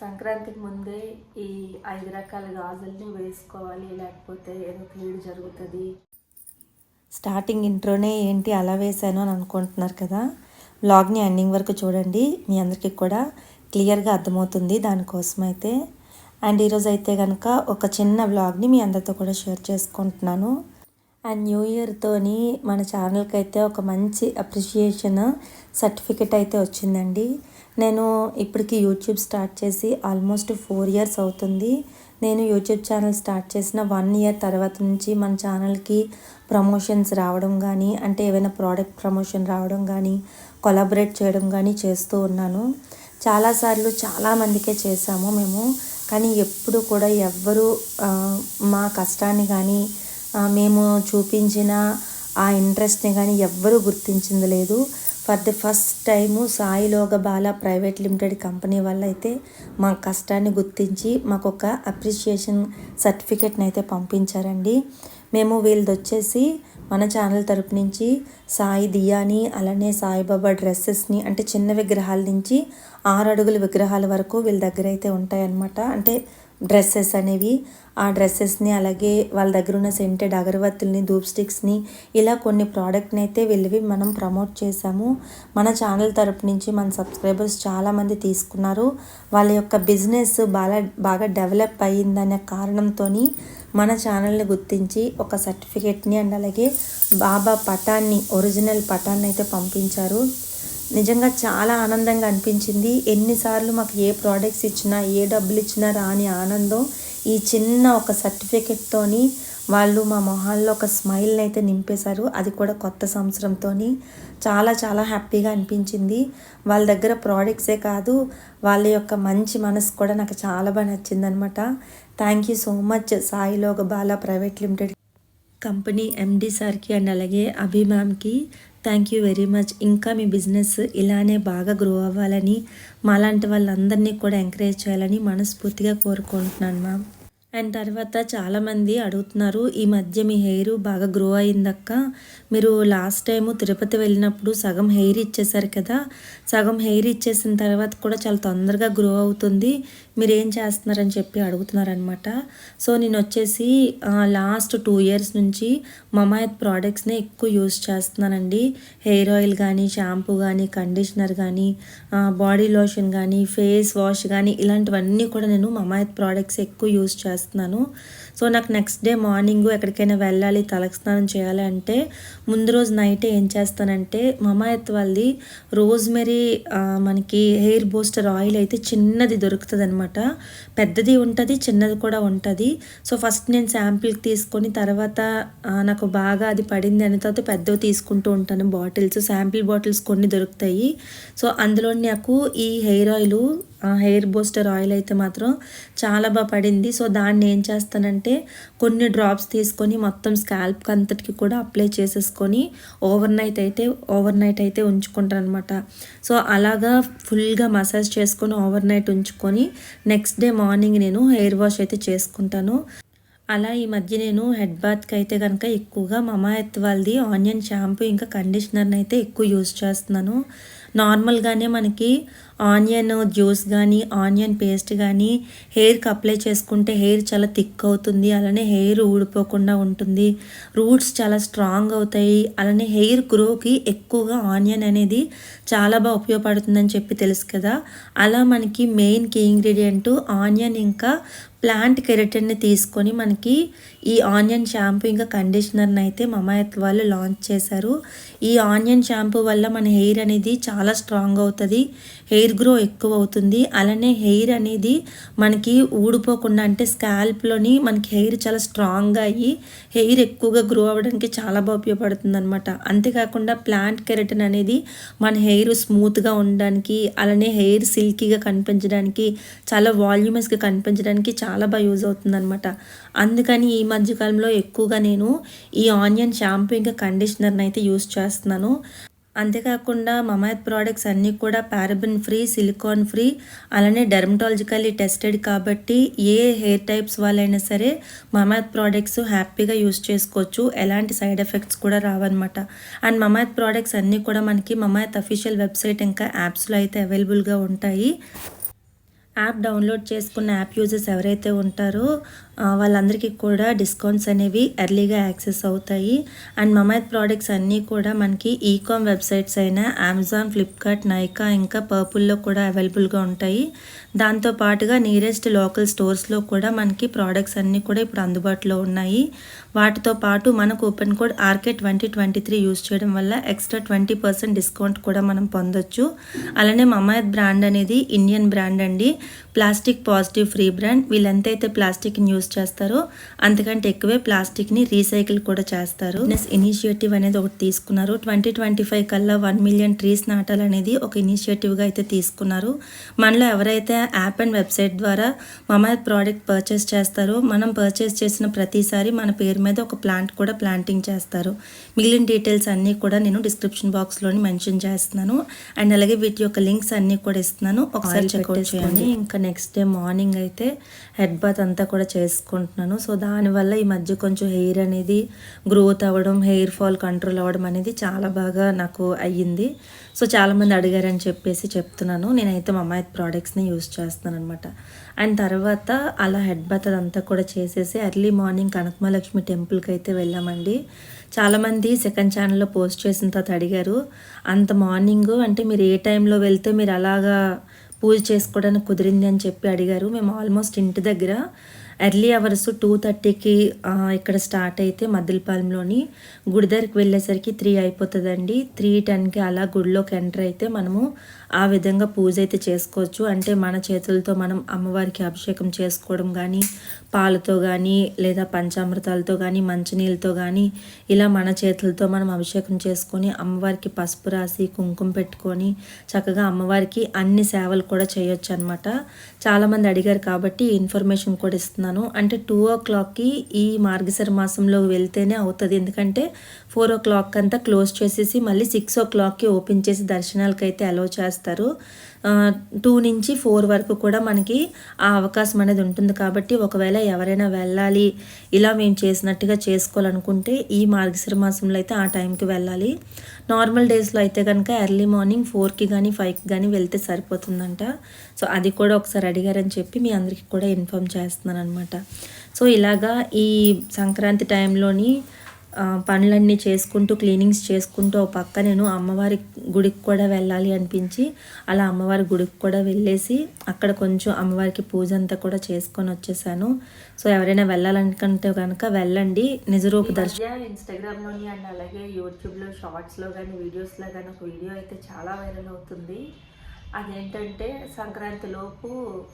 సంక్రాంతికి ముందే ఈ ఐదు రకాల గాజుల్ని వేసుకోవాలి లేకపోతే ఏదో కీడు జరుగుతుంది. స్టార్టింగ్ ఇంట్రోనే ఏంటి అలా వేశాను అని అనుకుంటున్నారు కదా? వ్లాగ్ని ఎండింగ్ వరకు చూడండి. మీ అందరికీ కూడా క్లియర్గా అర్థమవుతుంది దానికోసం అయితే అండ్ ఈరోజు అయితే కనుక ఒక చిన్న వ్లాగ్ని మీ అందరితో కూడా షేర్ చేసుకుంటున్నాను. అండ్ న్యూ ఇయర్తోని మన ఛానల్కి అయితే ఒక మంచి అప్రిషియేషన్ సర్టిఫికెట్ అయితే వచ్చిందండి. నేను ఇప్పటికి యూట్యూబ్ స్టార్ట్ చేసి ఆల్మోస్ట్ ఫోర్ ఇయర్స్ అవుతుంది. నేను యూట్యూబ్ ఛానల్ స్టార్ట్ చేసిన వన్ ఇయర్ తర్వాత నుంచి మన ఛానల్కి ప్రమోషన్స్ రావడం కానీ అంటే ఏవైనా ప్రోడక్ట్ ప్రమోషన్ రావడం కానీ కొలాబరేట్ చేయడం కానీ చేస్తూ ఉన్నాను. చాలాసార్లు చాలామందికే చేసాము మేము. కానీ ఎప్పుడు కూడా ఎవ్వరు మా కష్టాన్ని కానీ మేము చూపించిన ఆ ఇంట్రెస్ట్ని కానీ ఎవ్వరూ గుర్తించింది లేదు. For the first time Sailoga Bala private limited company వల్ల అయితే మా కష్టాన్ని గుర్తించి మాకు ఒక అప్రిషియేషన్ సర్టిఫికేట్ని అయితే పంపించారండి. మేము వీళ్ళది వచ్చేసి మన ఛానల్ తరపు నుంచి సాయి దియాని అలానే సాయిబాబా డ్రెస్సెస్ని అంటే చిన్న విగ్రహాల నుంచి ఆరు అడుగుల విగ్రహాల వరకు వీళ్ళ దగ్గర అయితే ఉంటాయన్నమాట. అంటే డ్రెస్సెస్ అనేవి. ఆ డ్రెస్సెస్ని అలాగే వాళ్ళ దగ్గర ఉన్న సెంటెడ్ అగరవత్తుల్ని ధూప్ స్టిక్స్ని ఇలా కొన్ని ప్రోడక్ట్ని అయితే వెళ్ళి మనం ప్రమోట్ చేశాము. మన ఛానల్ తరపు నుంచి మన సబ్స్క్రైబర్స్ చాలామంది తీసుకున్నారు. వాళ్ళ యొక్క బిజినెస్ బాగా బాగా డెవలప్ అయ్యిందనే కారణంతో మన ఛానల్ని గుర్తించి ఒక సర్టిఫికేట్ని అండ్ అలాగే బాబా పటాన్ని ఒరిజినల్ పటాన్ని అయితే పంపించారు. నిజంగా చాలా ఆనందంగా అనిపించింది. ఎన్నిసార్లు మాకు ఏ ప్రోడక్ట్స్ ఇచ్చినా ఏ డబ్బులు ఇచ్చినా రాని ఆనందం. ఈ చిన్న ఒక సర్టిఫికెట్తోని వాళ్ళు మా మొహాల్లో ఒక స్మైల్ని అయితే నింపేశారు. అది కూడా కొత్త సంవత్సరంతో చాలా చాలా హ్యాపీగా అనిపించింది. వాళ్ళ దగ్గర ప్రోడక్ట్సే కాదు వాళ్ళ యొక్క మంచి మనసు కూడా నాకు చాలా బాగా నచ్చిందనమాట thank you so much Sailoga Bala private limited company MD సార్కి అండ్ అలాగే అభిమామ్కి థ్యాంక్ యూ వెరీ మచ్ ఇంకా మీ బిజినెస్ ఇలానే బాగా గ్రో అవ్వాలని మాలాంటి వాళ్ళందరినీ కూడా ఎంకరేజ్ చేయాలని మనస్ఫూర్తిగా కోరుకుంటున్నాను మ్యామ్ అండ్ తర్వాత చాలామంది అడుగుతున్నారు ఈ మధ్య మీ హెయిర్ బాగా గ్రో అయిందక్క? మీరు లాస్ట్ టైము తిరుపతి వెళ్ళినప్పుడు సగం హెయిర్ ఇచ్చేసారు కదా సగం హెయిర్ ఇచ్చేసిన తర్వాత కూడా చాలా తొందరగా గ్రో అవుతుంది మీరు ఏం చేస్తున్నారని చెప్పి అడుగుతున్నారనమాట సో నేను వచ్చేసి లాస్ట్ టూ ఇయర్స్ నుంచి మమాయత్ ప్రోడక్ట్స్ని ఎక్కువ యూస్ చేస్తున్నానండి. హెయిర్ ఆయిల్ కానీ షాంపూ కానీ కండిషనర్ కానీ బాడీ లోషన్ కానీ ఫేస్ వాష్ కానీ ఇలాంటివన్నీ కూడా నేను మమాయత్ ప్రోడక్ట్స్ ఎక్కువ యూస్ చేస్తున్నాను. సో నాకు నెక్స్ట్ డే మార్నింగ్ ఎక్కడికైనా వెళ్ళాలి తలకు స్నానం చేయాలి అంటే ముందు రోజు నైట్ ఏం చేస్తానంటే మమాయత్ వాళ్ళది రోజ్మెరీ మనకి హెయిర్ బూస్టర్ ఆయిల్ అయితే చిన్నది దొరుకుతుంది అనమాట పెద్దది ఉంటుంది చిన్నది కూడా ఉంటుంది. సో ఫస్ట్ నేను శాంపిల్ తీసుకొని తర్వాత నాకు బాగా అది పడింది అని తర్వాత పెద్దవి తీసుకుంటూ ఉంటాను బాటిల్స్ శాంపిల్ బాటిల్స్ కొన్ని దొరుకుతాయి. సో అందులో నాకు ఈ hair oil hair booster oil అయితే మాత్రం చాలా బాగా పడింది. సో దాన్ని ఏం చేస్తానంటే కొన్ని డ్రాప్స్ తీసుకొని మొత్తం స్కాల్ప్ అంతటికి కూడా అప్లై చేసేసుకొని ఓవర్ నైట్ అయితే ఓవర్ నైట్ అయితే ఉంచుకుంటాను అనమాట సో అలాగా ఫుల్గా మసాజ్ చేసుకొని ఓవర్ నైట్ ఉంచుకొని నెక్స్ట్ డే మార్నింగ్ నేను హెయిర్ వాష్ అయితే చేసుకుంటాను. అలా ఈ మధ్య నేను హెడ్ బాత్కి అయితే కనుక ఎక్కువగా మమాయత్ వాళ్ళది ఆనియన్ షాంపూ ఇంకా కండిషనర్ని అయితే ఎక్కువ యూజ్ చేస్తున్నాను. నార్మల్గానే మనకి ఆనియన్ జ్యూస్ కానీ ఆనియన్ పేస్ట్ కానీ హెయిర్కి అప్లై చేసుకుంటే హెయిర్ చాలా థిక్ అవుతుంది అలానే హెయిర్ ఊడిపోకుండా ఉంటుంది. రూట్స్ చాలా స్ట్రాంగ్ అవుతాయి అలానే హెయిర్ గ్రోకి ఎక్కువగా ఆనియన్ అనేది చాలా బాగా ఉపయోగపడుతుందని చెప్పి తెలుసు కదా. అలా మనకి మెయిన్ కీ ఇంగ్రీడియంట్ ఆనియన్ ఇంకా ప్లాంట్ కెరటిన్ని తీసుకొని మనకి ఈ ఆనియన్ షాంపూ ఇంకా కండిషనర్ని అయితే మమాయత్ వాళ్ళు లాంచ్ చేశారు. ఈ ఆనియన్ షాంపూ వల్ల మన హెయిర్ అనేది చాలా చాలా స్ట్రాంగ్ అవుతుంది. హెయిర్ గ్రో ఎక్కువ అవుతుంది అలానే హెయిర్ అనేది మనకి ఊడిపోకుండా అంటే స్కాల్ప్లోని మనకి హెయిర్ చాలా స్ట్రాంగ్గా అయ్యి హెయిర్ ఎక్కువగా గ్రో అవ్వడానికి చాలా బాగా ఉపయోగపడుతుంది అనమాట అంతేకాకుండా ప్లాంట్ కెరటిన్ అనేది మన హెయిర్ స్మూత్గా ఉండడానికి అలానే హెయిర్ సిల్కీగా కనిపించడానికి చాలా వాల్యూమస్గా కనిపించడానికి చాలా బాగా యూజ్ అవుతుంది అనమాట అందుకని ఈ మధ్యకాలంలో ఎక్కువగా నేను ఈ ఆనియన్ షాంపూ ఇంకా కండిషనర్ని అయితే యూస్ చేస్తున్నాను. అంతేకాకుండా మమాయత్ ప్రోడక్ట్స్ అన్నీ కూడా పారబిన్ ఫ్రీ సిలికాన్ ఫ్రీ అలానే డెర్మటాలజికల్లీ టెస్టెడ్ కాబట్టి ఏ హెయిర్ టైప్స్ వాళ్ళైనా సరే మమాయత్ ప్రోడక్ట్స్ హ్యాపీగా యూస్ చేసుకోవచ్చు. ఎలాంటి సైడ్ ఎఫెక్ట్స్ కూడా రావన్నమాట. అండ్ మమాయత్ ప్రోడక్ట్స్ అన్నీ కూడా మనకి మమాయత్ అఫీషియల్ వెబ్సైట్ ఇంకా యాప్స్లో అయితే అవైలబుల్గా ఉంటాయి. యాప్ డౌన్లోడ్ చేసుకున్న యాప్ యూజర్స్ ఎవరైతే ఉంటారో వాళ్ళందరికీ కూడా డిస్కౌంట్స్ అనేవి ఎర్లీగా యాక్సెస్ అవుతాయి. అండ్ మమైత్ ప్రోడక్ట్స్ అన్నీ కూడా మనకి ఈకామ్ వెబ్సైట్స్ అయిన అమెజాన్ ఫ్లిప్కార్ట్ నైకా ఇంకా పర్పుల్లో కూడా అవైలబుల్గా ఉంటాయి. దాంతో పాటుగా నియరెస్ట్ లోకల్ స్టోర్స్లో కూడా మనకి ప్రోడక్ట్స్ అన్నీ కూడా ఇప్పుడు అందుబాటులో ఉన్నాయి. వాటితో పాటు మన coupon code RK twenty twenty three use చేయడం వల్ల ఎక్స్ట్రా ట్వంటీ పర్సెంట్ డిస్కౌంట్ కూడా మనం పొందొచ్చు. అలానే మమాయత్ బ్రాండ్ అనేది ఇండియన్ బ్రాండ్ అండి. ప్లాస్టిక్ పాజిటివ్ ఫ్రీ బ్రాండ్ వీళ్ళెంతైతే ప్లాస్టిక్ని యూస్ చేస్తారో అంతకంటే ఎక్కువే ప్లాస్టిక్ని రీసైకిల్ కూడా చేస్తారు. నెక్స్ట్ ఇనిషియేటివ్ అనేది ఒకటి తీసుకున్నారు. ట్వంటీ ట్వంటీ ఫైవ్ కల్లా వన్ మిలియన్ ట్రీస్ నాటాలనేది ఒక ఇనిషియేటివ్గా అయితే తీసుకున్నారు. మనలో ఎవరైతే యాప్ అండ్ వెబ్సైట్ ద్వారా మమాయత్ ప్రోడక్ట్ పర్చేస్ చేస్తారో మనం పర్చేస్ చేసిన ప్రతిసారి మన పేరు మీద ఒక ప్లాంట్ కూడా ప్లాంటింగ్ చేస్తారు. మిగిలిన డీటెయిల్స్ అన్నీ కూడా నేను డిస్క్రిప్షన్ బాక్స్లోని మెన్షన్ చేస్తున్నాను. అండ్ అలాగే వీటి యొక్క లింక్స్ అన్నీ కూడా ఇస్తున్నాను. ఒకసారి చెక్అవుట్ చేయండి. ఇంకా నెక్స్ట్ డే మార్నింగ్ అయితే హెడ్ బాత్ అంతా కూడా చేసుకుంటున్నాను. సో దానివల్ల ఈ మధ్య కొంచెం హెయిర్ అనేది గ్రోత్ అవ్వడం హెయిర్ ఫాల్ కంట్రోల్ అవ్వడం అనేది చాలా బాగా నాకు అయ్యింది. సో చాలామంది అడిగారని చెప్పేసి చెప్తున్నాను. నేనైతే మా అమ్మాయి ప్రోడక్ట్స్ని యూస్ చేస్తాను అనమాట అండ్ తర్వాత అలా హెడ్ బాత్ అదంతా కూడా చేసేసి ఎర్లీ మార్నింగ్ కనకమహాలక్ష్మి టెంపుల్కి అయితే వెళ్ళామండి. చాలామంది సెకండ్ ఛానల్లో పోస్ట్ చేసిన తర్వాత అడిగారు అంత మార్నింగ్? అంటే మీరు ఏ టైంలో వెళ్తే మీరు అలాగా పూజ చేసుకోవడానికి కుదిరింది? అని చెప్పి అడిగారు. మేము ఆల్మోస్ట్ ఇంటి దగ్గర ఎర్లీ అవర్స్ టూ థర్టీకి ఇక్కడ స్టార్ట్ అయితే మద్దిలపాలెంలోని గుడి దగ్గరికి వెళ్ళేసరికి త్రీ అయిపోతుందండి. త్రీ టెన్కి అలా గుడిలోకి ఎంటర్ అయితే మనము ఆ విధంగా పూజ అయితే చేసుకోవచ్చు. అంటే మన చేతులతో మనం అమ్మవారికి అభిషేకం చేసుకోవడం కానీ పాలతో కానీ లేదా పంచామృతాలతో కానీ మంచినీళ్ళతో కానీ ఇలా మన చేతులతో మనం అభిషేకం చేసుకొని అమ్మవారికి పసుపు రాసి కుంకుమ పెట్టుకొని చక్కగా అమ్మవారికి అన్ని సేవలు కూడా చేయొచ్చు అనమాట చాలామంది అడిగారు కాబట్టి ఇన్ఫర్మేషన్ కూడా ఇస్తున్నాను. అంటే టూ ఓ క్లాక్కి ఈ మార్గశర మాసంలో వెళ్తేనే అవుతుంది. ఎందుకంటే ఫోర్ ఓ క్లాక్ అంతా క్లోజ్ చేసేసి మళ్ళీ సిక్స్ ఓ క్లాక్కి ఓపెన్ చేసి దర్శనాలకు అయితే అలో చేస్తారు టూ నుంచి ఫోర్ వరకు కూడా మనకి ఆ అవకాశం అనేది ఉంటుంది. కాబట్టి ఒకవేళ ఎవరైనా వెళ్ళాలి ఇలా మేము చేసినట్టుగా చేసుకోవాలనుకుంటే ఈ మార్గశిర మాసంలో అయితే ఆ టైంకి వెళ్ళాలి. నార్మల్ డేస్లో అయితే కనుక ఎర్లీ మార్నింగ్ ఫోర్కి కానీ ఫైవ్కి కానీ వెళ్తే సరిపోతుందంట. సో అది కూడా ఒకసారి అడిగారని చెప్పి మీ అందరికీ కూడా ఇన్ఫామ్ చేస్తున్నాను అనమాట సో ఇలాగా ఈ సంక్రాంతి టైంలోని పనులన్నీ చేసుకుంటూ క్లీనింగ్స్ చేసుకుంటూ ఒక పక్క నేను అమ్మవారి గుడికి కూడా వెళ్ళాలి అనిపించి అలా అమ్మవారి గుడికి కూడా వెళ్ళేసి అక్కడ కొంచెం అమ్మవారికి పూజ అంతా కూడా చేసుకొని వచ్చేసాను. సో ఎవరైనా వెళ్ళాలనుకుంటే కనుక వెళ్ళండి. నిజరూప దర్శనం ఇన్స్టాగ్రామ్లోని అండ్ అలాగే యూట్యూబ్లో షార్ట్స్లో కానీ వీడియోస్లో కానీ ఒక వీడియో అయితే చాలా వైరల్ అవుతుంది. అదేంటంటే సంక్రాంతి లోపు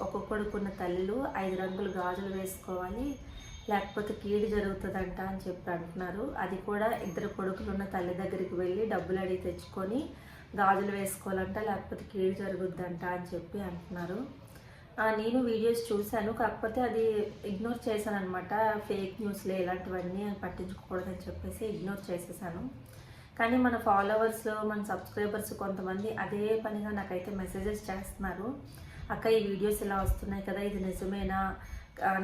ఒక్కొక్కడుకున్న తల్లులు ఐదు రంగుల గాజులు వేసుకోవాలి. లేకపోతే కీడు జరుగుతుందంట అని చెప్పి అంటున్నారు. అది కూడా ఇద్దరు కొడుకులు ఉన్న తల్లి దగ్గరికి వెళ్ళి డబ్బులు అడిగి తెచ్చుకొని గాజులు వేసుకోవాలంట లేకపోతే కీడు జరుగుద్దంట అని చెప్పి అంటున్నారు. నేను వీడియోస్ చూశాను. కాకపోతే అది ఇగ్నోర్ చేశాను అనమాట ఫేక్ న్యూస్లు ఇలాంటివన్నీ పట్టించుకోకూడదని చెప్పేసి ఇగ్నోర్ చేసేసాను. కానీ మన ఫాలోవర్స్ మన సబ్స్క్రైబర్స్ కొంతమంది అదే పనిగా నాకైతే మెసేజెస్ చేస్తున్నారు. అక్క ఈ వీడియోస్ ఇలా వస్తున్నాయి కదా ఇది నిజమేనా?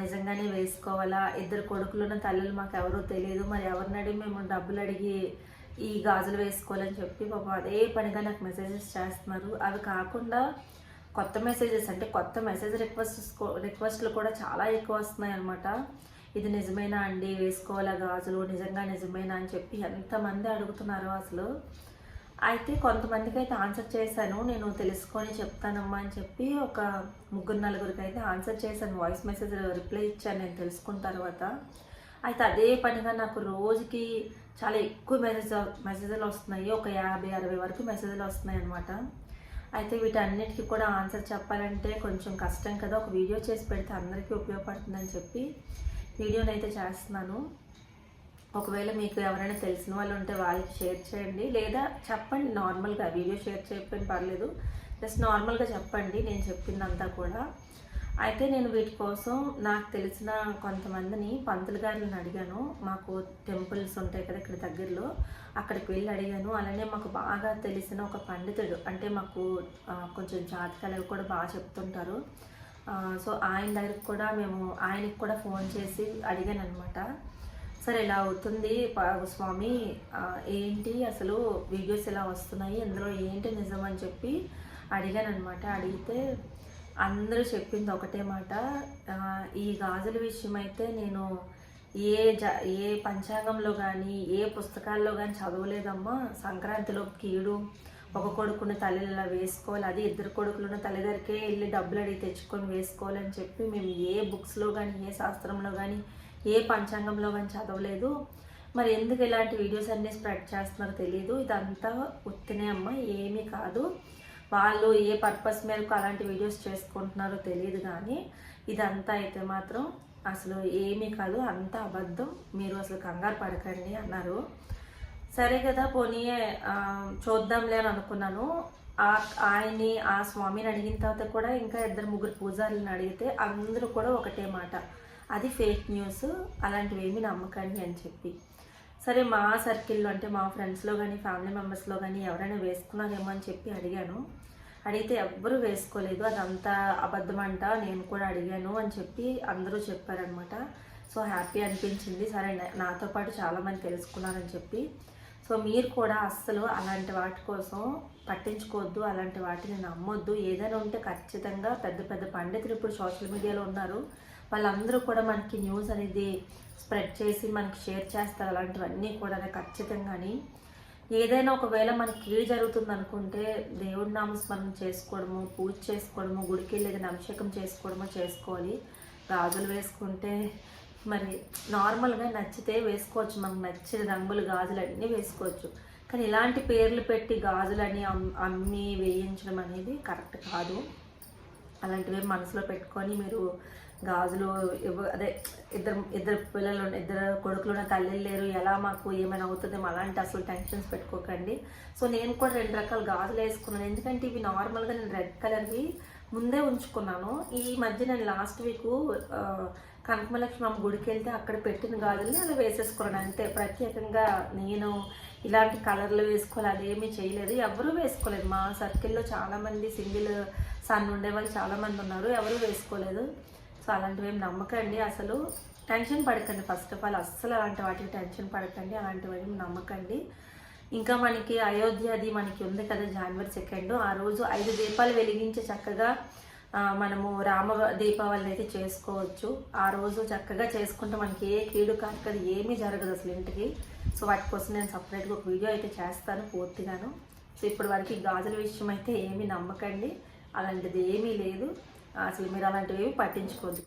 నిజంగానే వేసుకోవాలా? ఇద్దరు కొడుకులున్న తల్లులు మాకు ఎవరో తెలియదు. మరి ఎవరిని అడిగి మేము డబ్బులు అడిగి ఈ గాజులు వేసుకోవాలని చెప్పి పాపం అదే పనిగా నాకు మెసేజెస్ చేస్తున్నారు. అవి కాకుండా కొత్త మెసేజెస్ అంటే కొత్త మెసేజ్ రిక్వెస్ట్ రిక్వెస్ట్లు కూడా చాలా ఎక్కువ వస్తున్నాయి అనమాట ఇది నిజమేనా అండి? వేసుకోవాలా గాజులు? నిజంగా నిజమేనా అని చెప్పి ఎంతమంది అడుగుతున్నారు అసలు. అయితే కొంతమందికి అయితే ఆన్సర్ చేశాను. నేను తెలుసుకొని చెప్తానమ్మా అని చెప్పి ఒక ముగ్గురు నలుగురికి అయితే ఆన్సర్ చేశాను. వాయిస్ మెసేజ్ రిప్లై ఇచ్చాను నేను తెలుసుకున్న తర్వాత. అయితే అదే పనిగా నాకు రోజుకి చాలా ఎక్కువ మెసేజ్ మెసేజ్లు వస్తున్నాయి. ఒక యాభై అరవై వరకు మెసేజ్లు వస్తున్నాయి అనమాట అయితే వీటన్నిటికీ కూడా ఆన్సర్ చెప్పాలంటే కొంచెం కష్టం కదా. ఒక వీడియో చేసి పెడితే అందరికీ ఉపయోగపడుతుందని చెప్పి వీడియోని అయితే చేస్తున్నాను. ఒకవేళ మీకు ఎవరైనా తెలిసిన వాళ్ళు ఉంటే వాళ్ళకి షేర్ చేయండి. లేదా చెప్పండి నార్మల్గా వీడియో షేర్ చేయకపోయిన పర్లేదు. జస్ట్ నార్మల్గా చెప్పండి నేను చెప్పిందంతా కూడా. అయితే నేను వీటి కోసం నాకు తెలిసిన కొంతమందిని పంతులు గారిని అడిగాను. మాకు టెంపుల్స్ ఉంటాయి కదా ఇక్కడ దగ్గరలో. అక్కడికి వెళ్ళి అడిగాను. అలానే మాకు బాగా తెలిసిన ఒక పండితుడు అంటే మాకు కొంచెం జాతకాలు కూడా బాగా చెప్తుంటారు. సో ఆయన దగ్గరికి కూడా మేము ఆయనకి కూడా ఫోన్ చేసి అడిగాను అనమాట సరే ఇలా అవుతుంది స్వామి? ఏంటి అసలు వీడియోస్ ఇలా వస్తున్నాయి? ఇందులో ఏంటి నిజం అని చెప్పి అడిగాను అనమాట అడిగితే అందరూ చెప్పింది ఒకటే మాట. ఈ గాజుల విషయం అయితే నేను ఏ జ ఏ పంచాంగంలో కానీ ఏ పుస్తకాల్లో కానీ చదవలేదమ్మా. సంక్రాంతిలో కీడు ఒక కొడుకున్న తల్లి ఇలా వేసుకోవాలి అది ఇద్దరు కొడుకులున్న తల్లి దగ్గరికే వెళ్ళి డబ్బులు అడిగి తెచ్చుకొని వేసుకోవాలని చెప్పి మేము ఏ బుక్స్లో కానీ ఏ శాస్త్రంలో కానీ ఏ పంచాంగంలో కానీ చదవలేదు. మరి ఎందుకు ఇలాంటి వీడియోస్ అన్నీ స్ప్రెడ్ చేస్తున్నారో తెలియదు ఇదంతా ఉత్తినే అమ్మ ఏమీ కాదు. వాళ్ళు ఏ పర్పస్ మేరకు అలాంటి వీడియోస్ చేసుకుంటున్నారో తెలియదు కానీ ఇదంతా అయితే మాత్రం అసలు ఏమీ కాదు అంతా అబద్ధం. మీరు అసలు కంగారు పడకండి అన్నారు. సరే కదా పోనీ చూద్దాంలే అని అనుకున్నాను. ఆ ఆయన్ని ఆ స్వామిని అడిగిన తర్వాత కూడా ఇంకా ఇద్దరు ముగ్గురు పూజారులను అడిగితే అందరూ కూడా ఒకటే మాట. అది ఫేక్ న్యూస్ అలాంటివి ఏమి నమ్మకండి అని చెప్పి. సరే మా సర్కిల్లో అంటే మా ఫ్రెండ్స్లో కానీ ఫ్యామిలీ మెంబర్స్లో కానీ ఎవరైనా వేసుకున్నారేమో అని చెప్పి అడిగాను. అడిగితే ఎవ్వరూ వేసుకోలేదు అదంతా అబద్ధమంట నేను కూడా అడిగాను అని చెప్పి అందరూ చెప్పారనమాట సో హ్యాపీ అనిపించింది. సరే నాతో పాటు చాలామంది తెలుసుకున్నారని చెప్పి. సో మీరు కూడా అస్సలు అలాంటి వాటి కోసం పట్టించుకోవద్దు అలాంటి వాటిని నమ్మొద్దు. ఏదైనా ఉంటే ఖచ్చితంగా పెద్ద పెద్ద పండితులు ఇప్పుడు సోషల్ మీడియాలో ఉన్నారు. వాళ్ళందరూ కూడా మనకి న్యూస్ అనేది స్ప్రెడ్ చేసి మనకి షేర్ చేస్తారు. అలాంటివన్నీ కూడా ఖచ్చితంగాని. ఏదైనా ఒకవేళ మనకి కీడు జరుగుతుంది అనుకుంటే దేవుడి నామస్మరణ చేసుకోవడము పూజ చేసుకోవడము గుడికి లేదా అభిషేకం చేసుకోవడము చేసుకోవాలి. గాజులు వేసుకుంటే మరి నార్మల్గా నచ్చితే వేసుకోవచ్చు. మనకు నచ్చిన రంగులు గాజులు అన్నీ వేసుకోవచ్చు. కానీ ఇలాంటి పేర్లు పెట్టి గాజులని అమ్మి వేయించడం అనేది కరెక్ట్ కాదు. అలాంటివి మనసులో పెట్టుకొని మీరు గాజులు ఇవ్వ అదే ఇద్దరు ఇద్దరు పిల్లలు ఇద్దరు కొడుకులు ఉన్న తల్లిలు లేరు ఎలా మాకు ఏమైనా అవుతుందేమో అలాంటి అసలు టెన్షన్స్ పెట్టుకోకండి. సో నేను కూడా రెండు రకాల గాజులు వేసుకున్నాను. ఎందుకంటే ఇవి నార్మల్గా నేను రెడ్ కలర్వి ముందే ఉంచుకున్నాను. ఈ మధ్య నేను లాస్ట్ వీక్ కనకమలక్ష్మి అమ్మ గుడికి వెళ్తే అక్కడ పెట్టిన గాజుల్ని అలా వేసేసుకున్నాను. అంతే. ప్రత్యేకంగా నేను ఇలాంటి కలర్లు వేసుకోవాలి అదేమీ చేయలేదు. ఎవరూ వేసుకోలేదు. మా సర్కిల్లో చాలామంది సింగిల్ సన్ ఉండే వాళ్ళు చాలామంది ఉన్నారు. ఎవరు వేసుకోలేదు. సో అలాంటివి ఏం నమ్మకండి అసలు. టెన్షన్ పడకండి. ఫస్ట్ ఆఫ్ ఆల్ అస్సలు అలాంటి వాటికి టెన్షన్ పడకండి. అలాంటివి ఏం నమ్మకండి. ఇంకా మనకి అయోధ్య అది మనకి ఉంది కదా జనవరి సెకండ్ ఆ రోజు ఐదు దీపాలు వెలిగించి చక్కగా మనము రామ దీపావళిని అయితే చేసుకోవచ్చు. ఆ రోజు చక్కగా చేసుకుంటే మనకి ఏ కీడు కాదు ఏమీ జరగదు అసలు ఇంటికి. సో వాటి కోసం నేను సపరేట్గా ఒక వీడియో అయితే చేస్తాను పూర్తిగాను. సో ఇప్పటి వరకు గాజుల విషయం అయితే ఏమీ నమ్మకండి. అలాంటిది ఏమీ లేదు. అసలు మీరు అలాంటివి ఏమి పట్టించుకోవద్దు